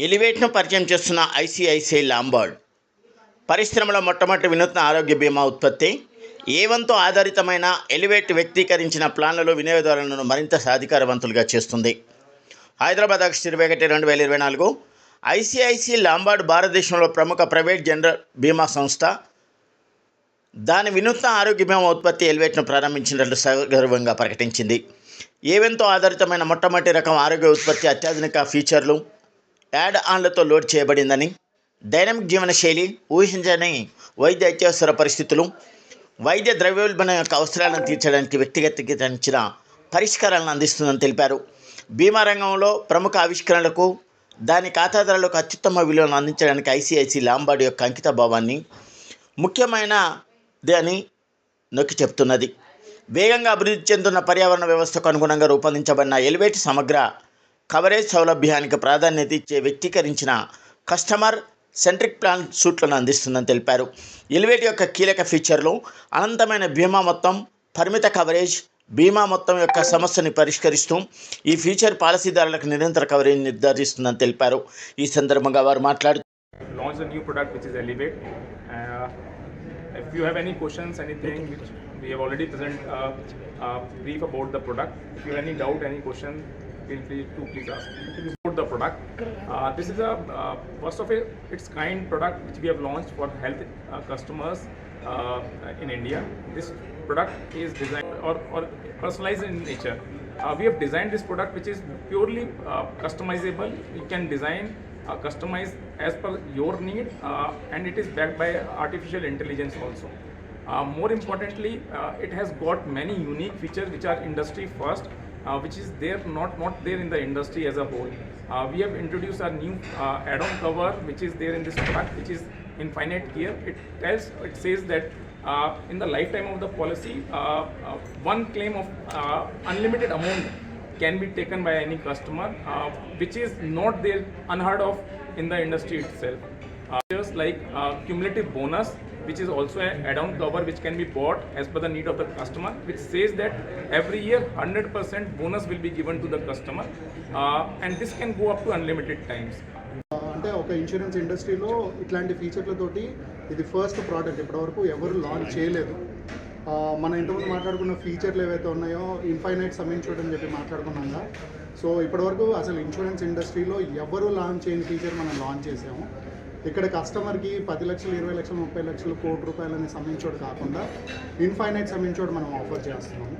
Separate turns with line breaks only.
ఎలివేట్ను పరిచయం చేస్తున్న ICICI Lombard. పరిశ్రమలో మొట్టమొదటి వినూత్న ఆరోగ్య బీమా ఉత్పత్తి. ఏవంతో ఆధారితమైన ఎలివేట్ వ్యక్తీకరించిన ప్లాన్లలో వినియోగదారులను మరింత సాధికారవంతులుగా చేస్తుంది. హైదరాబాద్ ఆగస్టు ఇరవై ఒకటి రెండు వేల ఇరవై నాలుగు. ఐసిఐసి లాంబార్డ్ భారతదేశంలో ప్రముఖ ప్రైవేట్ జనరల్ బీమా సంస్థ. దాని వినూత్న ఆరోగ్య బీమా ఉత్పత్తి ఎలివేట్ను ప్రారంభించినట్లు సగర్వంగా ప్రకటించింది. ఏవెంతో ఆధారితమైన మొట్టమొదటి రకం ఆరోగ్య ఉత్పత్తి అత్యాధునిక ఫీచర్లు? యాడ్ ఆన్లతో లోడ్ చేయబడిందని డైనమిక్ జీవనశైలి ఊహించని వైద్య అత్యవసర పరిస్థితులు వైద్య ద్రవ్యోల్బణం యొక్క అవసరాలను తీర్చడానికి వ్యక్తిగతీకరించిన పరిష్కారాలను అందిస్తుందని తెలిపారు. బీమా రంగంలో ప్రముఖ ఆవిష్కరణలకు దాని ఖాతాదారులకు అత్యుత్తమ విలువను అందించడానికి ఐసీఐసీ లాంబార్డ్ యొక్క అంకిత భావాన్ని ముఖ్యమైనది అని నొక్కి చెప్తున్నది. వేగంగా అభివృద్ధి చెందుతున్న పర్యావరణ వ్యవస్థకు అనుగుణంగా రూపొందించబడిన ఎలివేట్ సమగ్ర కవరేజ్ సౌలభ్యానికి ప్రాధాన్యత ఇచ్చే వ్యక్తీకరించిన కస్టమర్ సెంట్రిక్ ప్లాన్ సూట్లను అందిస్తుందని తెలిపారు ఎలివేట్ యొక్క కీలక ఫీచర్లు అనంతమైన బీమా మొత్తం పరిమిత కవరేజ్ బీమా మొత్తం యొక్క సమస్యని పరిష్కరిస్తూ ఈ ఫీచర్ పాలసీదారులకు నిరంతర కవరేజ్ నిర్ధారిస్తుందని తెలిపారు ఈ సందర్భంగా వారు మాట్లాడుతూ
launched a new product which is Elevate. Uh, if you have any questions, anything, which we have already present uh, uh, brief about the product. If you have any doubt, any question, feel free to please ask. About the product, uh, this is a uh, first of a, its kind product which we have launched for health uh, customers uh, in India. This product is designed or, or personalized in nature. Uh, we have designed this product which is purely uh, customizable. You can design, uh, customize as per your need, uh, and it is backed by artificial intelligence also. Uh, more importantly, uh, it has got many unique features which are industry first, which is there not not there in the industry as a whole. Uh, we have introduced a new uh, add-on cover which is there in this product, which is infinite care. It tells, it says that uh, in the lifetime of the policy, uh, uh, one claim of uh, unlimited amount can be taken by any customer, uh, which is not there unheard of in the industry itself. Uh, just like uh, cumulative bonus, which is also an add-on cover which can be bought as per the need of the customer, which says that every year 100% bonus will be given to the customer, uh, and this can go up to unlimited times.
అంటే ఒక insurance ఇండస్ట్రీలో ఇట్లాంటి ఫీచర్లతోటి ఇది first product ఇప్పటివరకు ఎవరు launch చేయలేదు ఆ, మనం ఇంతకుముందు మాట్లాడుకున్న ఫీచర్లు ఏవైతే ఉన్నాయో ఇన్ఫైనైట్ సమ్ ఇన్సూర్ అని చెప్పి మాట్లాడుకున్నాం సో ఇప్పటివరకు అసలు ఇన్సూరెన్స్ ఇండస్ట్రీలో ఎవరు లాంచ్ చేయని ఫీచర్ మనం లాంచ్ చేసాము ఇక్కడ కస్టమర్కి పది లక్షలు ఇరవై లక్షలు ముప్పై లక్షలు కోటి రూపాయలని సమ్ ఇన్సూర్డ్ కాకుండా ఇన్ఫైనైట్ సమ్ ఇన్సూర్డ్ మనం ఆఫర్ చేస్తున్నాము.